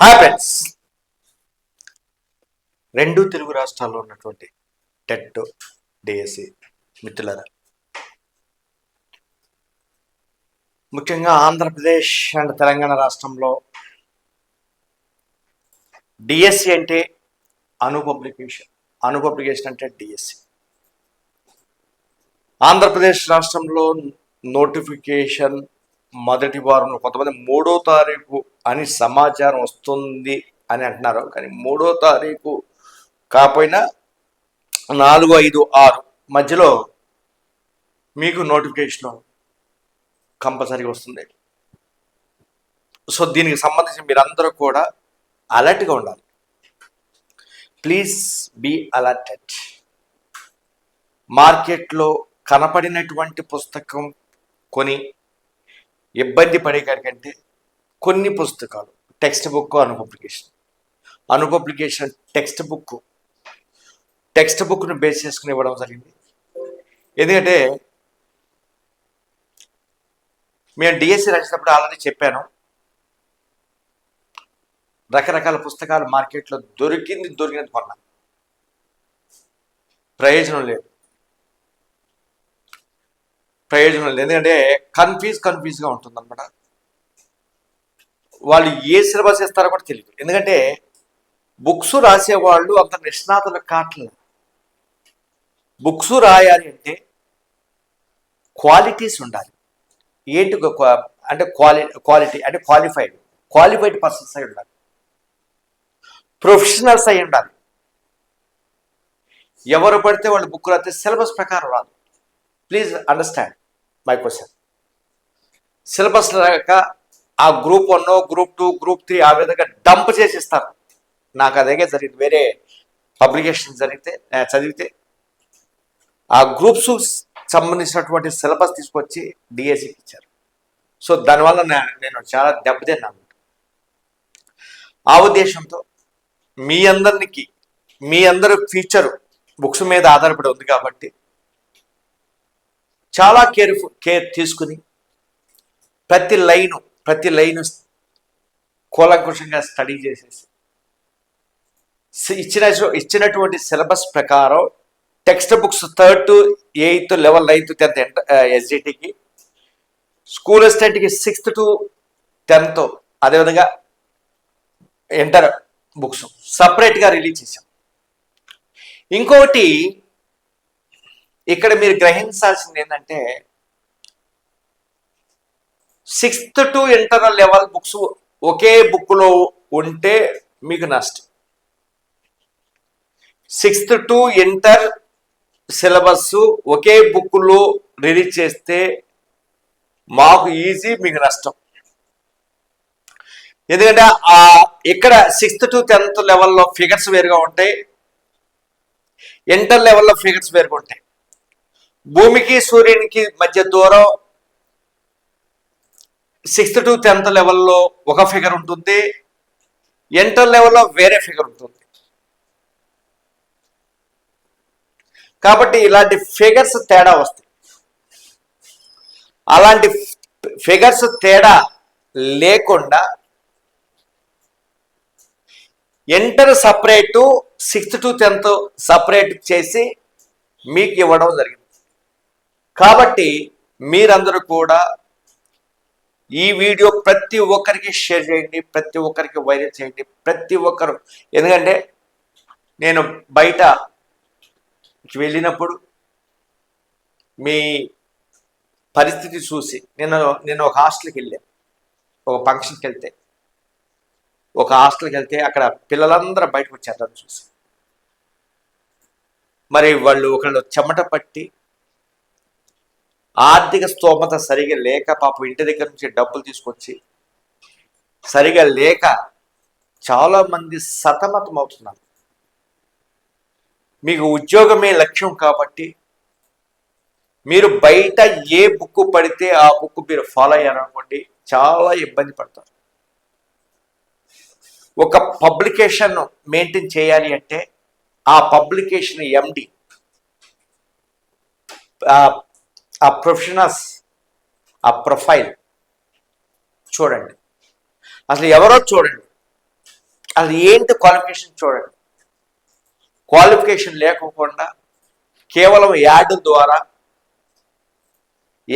Hi friends రెండు తెలుగు రాష్ట్రాల్లో ఉన్నటువంటి టెట్ డిఎస్సి మిత్రులరా ముఖ్యంగా ఆంధ్రప్రదేశ్ అండ్ తెలంగాణ రాష్ట్రంలో డిఎస్సి అంటే అనుపబ్లికేషన్ అనుపబ్లికేషన్ అంటే డిఎస్సి ఆంధ్రప్రదేశ్ రాష్ట్రంలో నోటిఫికేషన్ మొదటి వారంలో కొంతమంది మూడో తారీఖు అని సమాచారం వస్తుంది అని అంటున్నారు కానీ మూడో తారీఖు కాకపోయినా నాలుగు ఐదు ఆరు మధ్యలో మీకు నోటిఫికేషన్ కంపల్సరీగా వస్తుంది సో దీనికి సంబంధించి మీరందరూ కూడా అలర్ట్గా ఉండాలి ప్లీజ్ బీ అలర్టెడ్ మార్కెట్లో కనపడినటువంటి పుస్తకం కొని ఇబ్బంది పడేకాడికంటే కొన్ని పుస్తకాలు text book Anu publication Anu publication text book text బుక్ను బేస్ చేసుకుని ఇవ్వడం జరిగింది ఎందుకంటే మేము డిఎస్సి రాసినప్పుడు ఆల్రెడీ చెప్పాను రకరకాల పుస్తకాలు మార్కెట్లో దొరికింది దొరికినది కొన్నాం ప్రయోజనం లేదు ప్రయోజనం లేదు ఎందుకంటే కన్ఫ్యూజ్ కన్ఫ్యూజ్గా ఉంటుంది అనమాట వాళ్ళు ఏ సిలబస్ ఇస్తారో కూడా తెలియదు ఎందుకంటే బుక్స్ రాసేవాళ్ళు అంత నిష్ణాతులు కావట్లేదు బుక్స్ రాయాలి అంటే క్వాలిటీస్ ఉండాలి ఏంటి అంటే క్వాలి క్వాలిటీ అంటే క్వాలిఫైడ్ క్వాలిఫైడ్ పర్సన్స్ అయి ఉండాలి ప్రొఫెషనల్స్ అయి ఉండాలి ఎవరు పడితే వాళ్ళు బుక్ రాస్తే సిలబస్ ప్రకారం రాదు please understand my question syllabus లేక ఆ group one group two group three ఆ విధంగా డంప్ చేసి ఇస్తారు నాకు అదేగే జరిగింది వేరే పబ్లికేషన్ జరిగితే చదివితే ఆ గ్రూప్స్ సంబంధించినటువంటి సిలబస్ తీసుకొచ్చి డిఎస్సికి ఇచ్చారు సో దానివల్ల నేను చాలా దెబ్బతిన్నాను ఆ ఉద్దేశంతో మీ అందరికి మీ అందరి ఫ్యూచర్ బుక్స్ మీద ఆధారపడి ఉంది కాబట్టి చాలా కేర్ఫుల్ కేర్ తీసుకుని ప్రతి లైను ప్రతి లైను కూలంకుషంగా స్టడీ చేసేసి ఇచ్చిన ఇచ్చినటువంటి సిలబస్ ప్రకారం text books third to eighth level ninth tenth ఎస్జిటికి school అసిస్టెంట్కి సిక్స్త్ టు టెన్త్ అదేవిధంగా ఇంటర్ బుక్స్ సపరేట్గా రిలీజ్ చేశాం ఇంకొకటి ఇక్కడ మీరు గ్రహించాల్సింది ఏంటంటే sixth to internal level books ఒకే బుక్లో ఉంటే మీకు నష్టం సిక్స్త్ టు ఇంటర్ సిలబస్ ఒకే బుక్లో రిలీజ్ చేస్తే మాకు ఈజీ మీకు నష్టం ఎందుకంటే ఆ ఇక్కడ సిక్స్త్ టు టెన్త్ లెవెల్లో ఫిగర్స్ వేరుగా ఉంటాయి ఇంటర్ లెవెల్లో ఫిగర్స్ వేరుగా ఉంటాయి భూమికి సూర్యునికి మధ్య దూరం సిక్స్త్ టు టెన్త్ లెవెల్లో ఒక ఫిగర్ ఉంటుంది ఇంటర్ లెవెల్లో వేరే ఫిగర్ ఉంటుంది కాబట్టి ఇలాంటి ఫిగర్స్ తేడా వస్తాయి అలాంటి ఫిగర్స్ తేడా లేకుండా inter separate sixth to tenth separate చేసి మీకు ఇవ్వడం జరిగింది కాబట్టి మీరందరూ కూడా ఈ వీడియో ప్రతి ఒక్కరికి షేర్ చేయండి ప్రతి ఒక్కరికి వైరల్ చేయండి ప్రతి ఒక్కరు ఎందుకంటే నేను బయట వెళ్ళినప్పుడు మీ పరిస్థితి చూసి నేను నేను ఒక హాస్టల్కి వెళ్ళాను ఒక ఫంక్షన్కి వెళ్తే ఒక హాస్టల్కి వెళ్తే అక్కడ పిల్లలందరూ బయటకు వచ్చారు చూసి మరి వాళ్ళు ఒకళ్ళు చెమట పట్టి ఆర్థిక స్తోమత సరిగా లేక పాపం ఇంటి దగ్గర నుంచి డబ్బులు తీసుకొచ్చి సరిగా లేక చాలామంది సతమతం అవుతున్నారు మీకు ఉద్యోగమే లక్ష్యం కాబట్టి మీరు బయట ఏ బుక్ పడితే ఆ బుక్ మీరు ఫాలో అయ్యారనుకోండి చాలా ఇబ్బంది పడతారు ఒక పబ్లికేషన్ మెయింటైన్ చేయాలి అంటే ఆ పబ్లికేషన్ ఎండి ఆ ప్రొఫెషనల్స్ ఆ ప్రొఫైల్ చూడండి అసలు ఎవరో చూడండి అసలు ఏంటి క్వాలిఫికేషన్ చూడండి క్వాలిఫికేషన్ లేకుండా కేవలం యాడ్ ద్వారా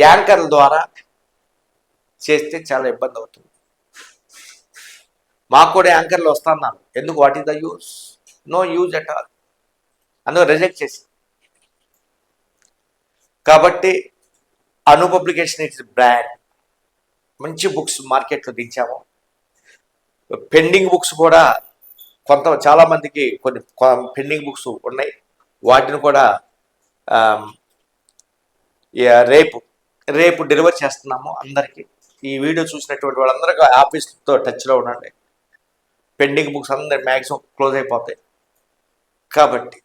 యాంకర్ల ద్వారా చేస్తే చాలా ఇబ్బంది అవుతుంది మాకు కూడా యాంకర్లు వస్తున్నారు ఎందుకు what is the use no use at all అందుకు రిజెక్ట్ చేసి కాబట్టి అను పబ్లికేషన్ ఇట్స్ బ్రాండ్ మంచి బుక్స్ మార్కెట్లో దించాము పెండింగ్ బుక్స్ కూడా కొంత చాలామందికి కొన్ని పెండింగ్ బుక్స్ ఉన్నాయి వాటిని కూడా రేపు రేపు డెలివర్ చేస్తున్నాము అందరికీ ఈ వీడియో చూసినటువంటి వాళ్ళందరికీ ఆఫీస్తో టచ్లో ఉండండి పెండింగ్ బుక్స్ అందరు మ్యాక్సిమం క్లోజ్ అయిపోతాయి కాబట్టి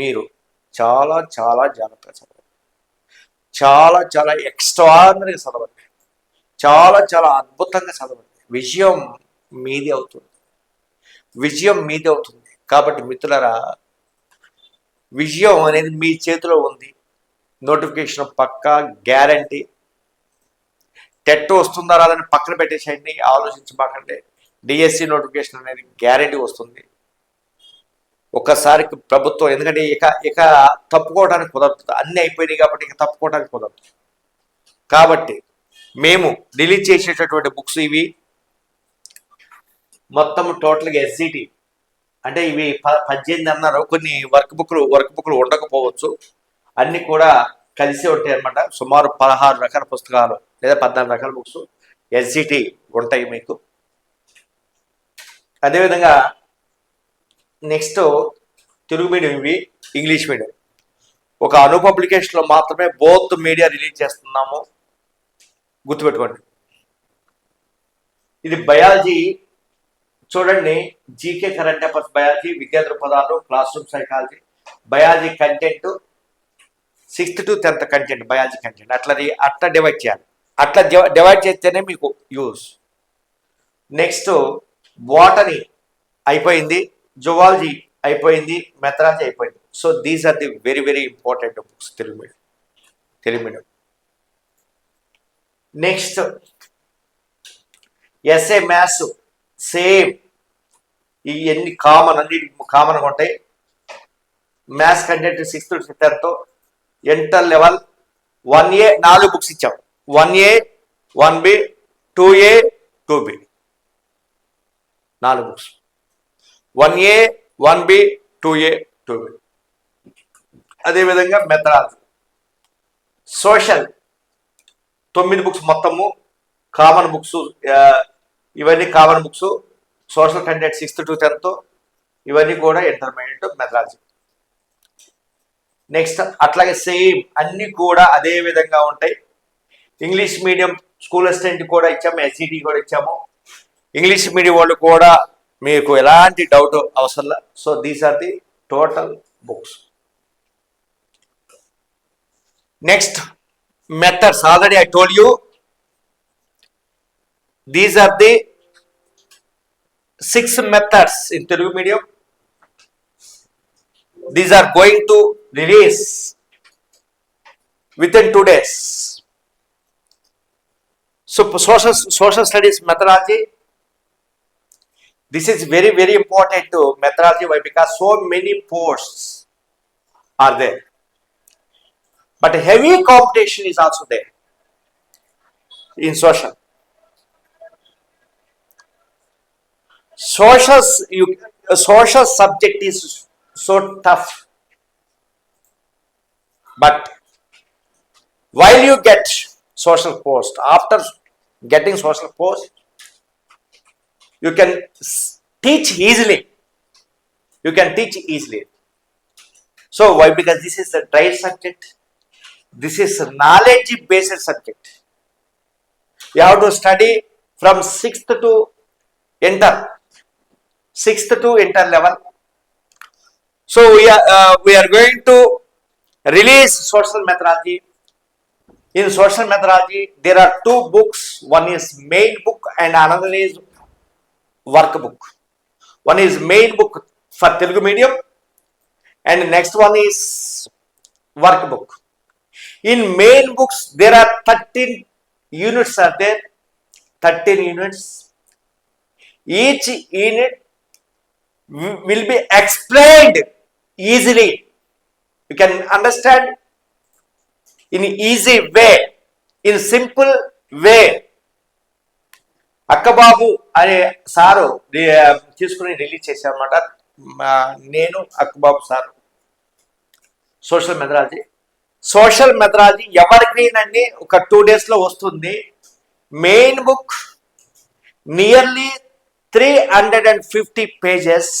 మీరు చాలా చాలా జాగ్రత్త చాలా చాలా ఎక్స్ట్రాడినరీగా చదవండి చాలా చాలా అద్భుతంగా చదవండి విజయం మీది అవుతుంది విజయం మీది అవుతుంది కాబట్టి మిత్రులరా విజయం అనేది మీ చేతిలో ఉంది నోటిఫికేషన్ పక్కా గ్యారంటీ టెట్ వస్తుందా రాదని పక్కన పెట్టేసేయండి ఆలోచించబాకండి డిఎస్సి నోటిఫికేషన్ అనేది గ్యారంటీ వస్తుంది ఒక్కసారికి ప్రభుత్వం ఎందుకంటే ఇక ఇక తప్పుకోవడానికి కుదరుతుంది అన్నీ అయిపోయినాయి కాబట్టి ఇక తప్పుకోవడానికి కుదరదు కాబట్టి మేము డిలీట్ చేసేటటువంటి బుక్స్ ఇవి మొత్తం టోటల్గా ఎస్జిటి అంటే ఇవి పద్దెనిమిది అన్నారు కొన్ని వర్క్ బుక్లు వర్క్ బుక్లు ఉండకపోవచ్చు అన్నీ కూడా కలిసి ఉంటాయి అనమాట సుమారు పదహారు రకాల పుస్తకాలు లేదా పద్నాలుగు రకాల బుక్స్ ఎస్జిటి ఉంటాయి మీకు అదేవిధంగా నెక్స్ట్ తెలుగు మీడియం ఇవి ఇంగ్లీష్ మీడియం ఒక అను పబ్లికేషన్లో మాత్రమే బోత్ మీడియా రిలీజ్ చేస్తున్నాము గుర్తుపెట్టుకోండి ఇది బయాలజీ చూడండి జీకే కరెంట్ అఫైర్స్ బయాలజీ విద్యా దృపదాలు class room psychology biology content sixth to tenth content biology content అట్లా అట్లా డివైడ్ చేయాలి అట్లా డివైడ్ చేస్తేనే మీకు యూస్ నెక్స్ట్ బాటనీ అయిపోయింది జువాలజీ అయిపోయింది మెథడాలజీ అయిపోయింది so these are the very very important books Telugu Telugu medium next SA maths same ఇవన్నీ కామన్ అన్నిటి కామన్గా ఉంటాయి మ్యాథ్స్ కంటెంట్ సిక్స్త్ సెక్టర్తో ఎంటర్ లెవెల్ వన్ ఏ నాలుగు బుక్స్ ఇచ్చాం one A one B two A two B నాలుగు books one A one B two A two B అదేవిధంగా methodology social తొమ్మిది బుక్స్ మొత్తము కామన్ బుక్స్ ఇవన్నీ common books social content sixth to tenth ఇవన్నీ కూడా intermediate methodology next అట్లాగే same అన్నీ కూడా అదే విధంగా ఉంటాయి ఇంగ్లీష్ మీడియం స్కూల్ అసిస్టెంట్ కూడా ఇచ్చాము ఎస్సిటి e కూడా ఇచ్చాము ఇంగ్లీష్ మీడియం వాళ్ళు కూడా మీకు ఎలాంటి డౌట్ అవసరంలా so these are the total books next methods already I told you these are the six methods in Telugu medium these are going to release within two days. So social social studies methodology this is very, very important to methodology why because so many posts are there. But heavy competition is also there in social. Social, you, social subject is so tough. But while you get social post, after getting social post, you can teach easily. You can teach easily. So why? Because this is a dry subject. This is a knowledge-based subject. You have to study from sixth to enter, sixth to enter level. So we are uh, we are going to release social methodology. In social methodology, there are two books. One is main book and another is workbook. One is main book for Telugu medium and next one is workbook. In main books, there are 13 units are there, 13 units. Each unit will be explained easily. You can understand in easy way, in simple way. Akkababu అనే sir తీసుకుని రిలీజ్ చేశారనమాట నేను Akkababu sir social methodology social methodology ఎవరికైనా ఒక two డేస్లో వస్తుంది main book nearly three hundred and fifty pages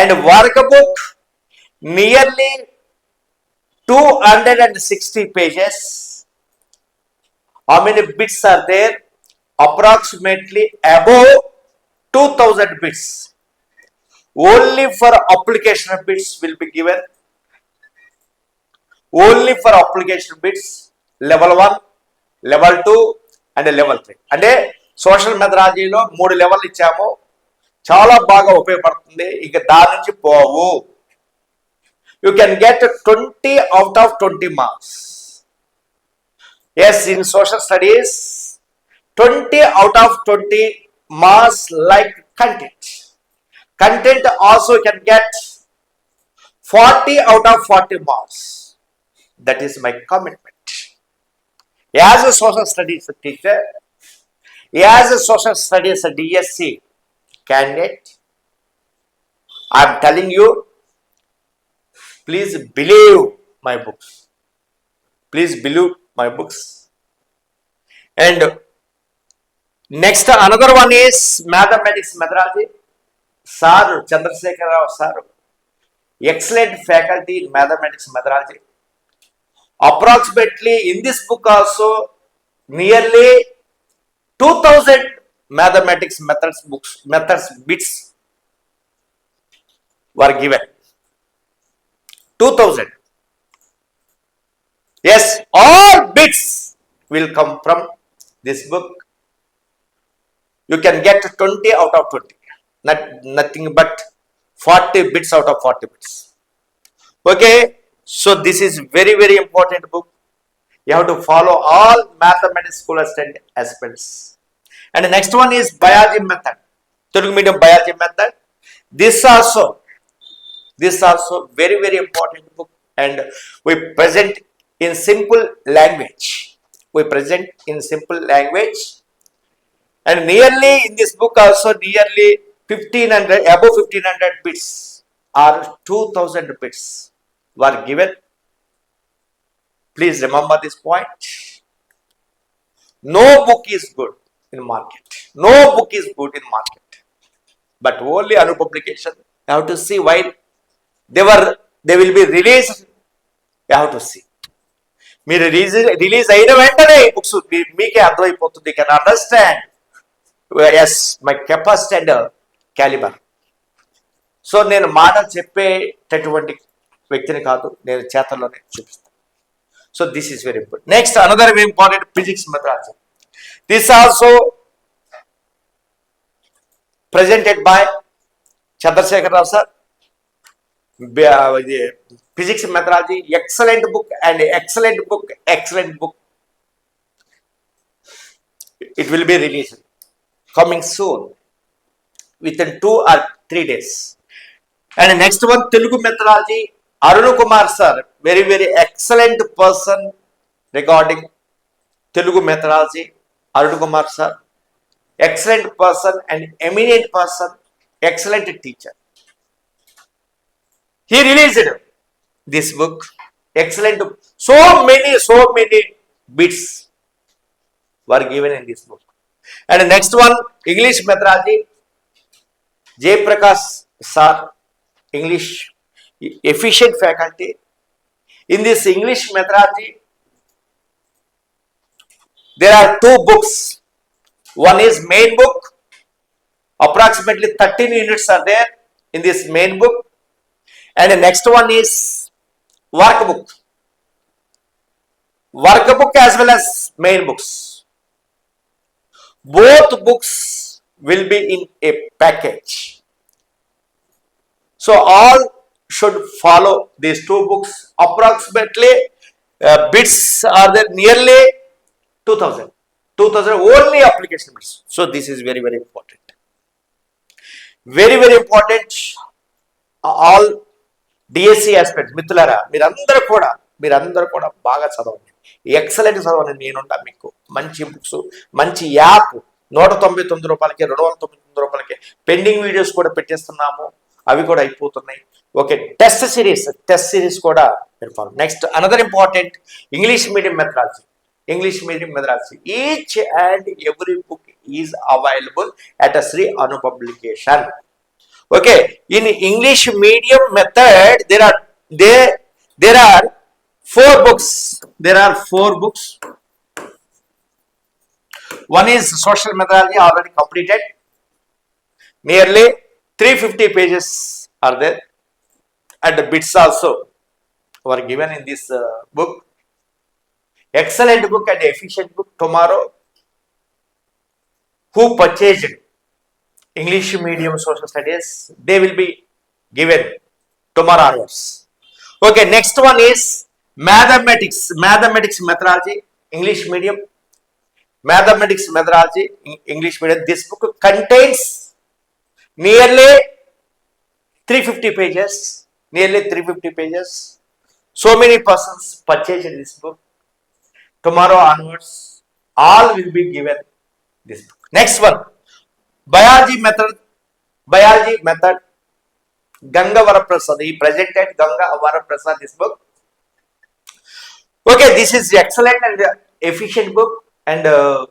and work book nearly two hundred and sixty pages ఆ many bits are there approximately above 2000 bits only for application bits will be given only for application bits level 1 level 2 and level three అంటే social మెథడాలజీలో మూడు level ఇచ్చాము చాలా బాగా ఉపయోగపడుతుంది ఇక దాని నుంచి పోవు you can get twenty out of twenty marks yes in social studies 20 out of 20 mass like content. Content also can get 40 out of 40 marks. That is my commitment. As a social studies teacher, as a social studies DSC candidate, I am telling you, please believe my books. Please believe my books. And Next, another one is Mathematics Madraji. Sir Chandrasekhar Rao, sir. Excellent faculty in Mathematics Madraji. Approximately in this book also, nearly 2000 mathematics methods books, methods bits were given. 2000. Yes, all bits will come from this book you can get 20 out of 20 not nothing but 40 bits out of 40 bits okay so this is very very important book you have to follow all mathematics scholars and aspirants and the next one is biology method telugu medium biology method this also this also very very important book and we present in simple language we present in simple language and nearly in this book also nearly 1500 above 1500 bits or 2000 bits were given please remember this point no book is good in market no book is good in market but only anu publication you have to see why they were they will be released you have to see మీరు release release అయిన వెంటనే books మీకే అర్థమైపోతుంది can understand as my capacity and calibre so నేను మాట చెప్పేటటువంటి వ్యక్తిని కాదు నేను చేతల్లోనే చూపిస్తాను so this is very important next another important physics methodology this also presented by Chandrasekhara Rao sir physics methodology excellent book and excellent book excellent book it will be released coming soon within two or three days. And next one, Telugu methodology, Arun Kumar sir, very, very excellent person regarding Telugu methodology, Arun Kumar sir, excellent person and eminent person, excellent teacher. He released this book, excellent, so many, so many bits were given in this book. And next one, English matraji. J. Prakash sir, English efficient faculty. In this English matraji, there are two books. One is main book. Approximately 13 units are there in this main book. And the next one is workbook. Workbook as well as main books Both books will be in a package. So all should follow these two books. Approximately uh, bits are there nearly 2000. 2000 only application bits. So this is very very important. Very very important all DSC aspects మిత్రులారా మీరందరూ కూడా మీరందరూ కూడా బాగా చదవండి excellent నేను నేనుంటాను మీకు మంచి బుక్స్ మంచి యాప్ నూట తొంభై తొమ్మిది రూపాయలకి రెండు వందల తొమ్మిది తొమ్మిది రూపాయలకి పెండింగ్ వీడియోస్ కూడా పెట్టేస్తున్నాము అవి కూడా అయిపోతున్నాయి okay test series test series కూడా follow next another important English medium methodology English medium methodology each and every book is available at a Shri Anu publication okay in English medium method there are they there are four books. There are four books. One is social methodology already completed. Nearly 350 pages are there. And the bits also were given in this uh, book. Excellent book and efficient book. Tomorrow, who purchased English medium social studies, they will be given tomorrow hours. Okay, next one is Mathematics, mathematics, methodology, English medium. Mathematics, methodology, English medium. This book contains nearly 350 pages. So many persons purchased this book. Tomorrow onwards, all will be given this book. Next one, biology method. Ganga Varaprasad. He presented Ganga Varaprasad this book. Okay, this is excellent and uh, efficient book and uh,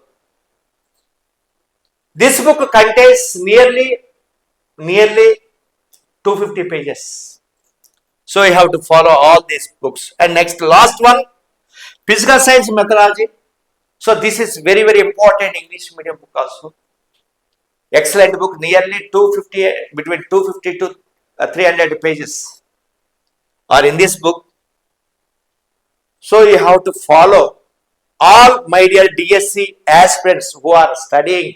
this book contains nearly nearly 250 pages. So you have to follow all these books. And next last one, physical science methodology. So this is very very important English medium book also. Excellent book, nearly 250 between 250 to uh, 300 pages. Or in this book, so you have to follow all my dear DSC aspirants who are studying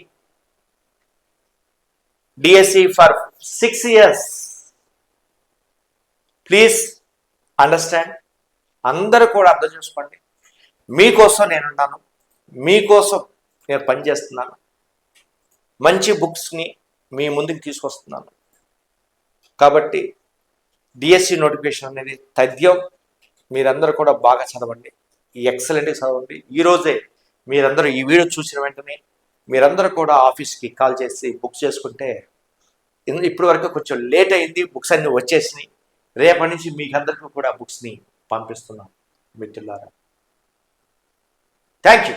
DSC for six years please understand అందరూ కూడా అర్థం చేసుకోండి మీకోసం నేనున్నాను మీకోసం నేను పనిచేస్తున్నాను మంచి బుక్స్ని మీ ముందుకు తీసుకొస్తున్నాను కాబట్టి డిఎస్సి నోటిఫికేషన్ అనేది తథ్యం మీరందరూ కూడా బాగా చదవండి ఈ ఎక్సలెంట్గా చదవండి ఈరోజే మీరందరూ ఈ వీడియో చూసిన వెంటనే మీరందరూ కూడా ఆఫీస్కి కాల్ చేసి బుక్ చేసుకుంటే ఇప్పటి వరకు కొంచెం లేట్ అయింది బుక్స్ అన్నీ వచ్చేసినాయి రేపటి నుంచి మీకు అందరికీ కూడా బుక్స్ని పంపిస్తున్నాం మిత్రులారా థ్యాంక్ యూ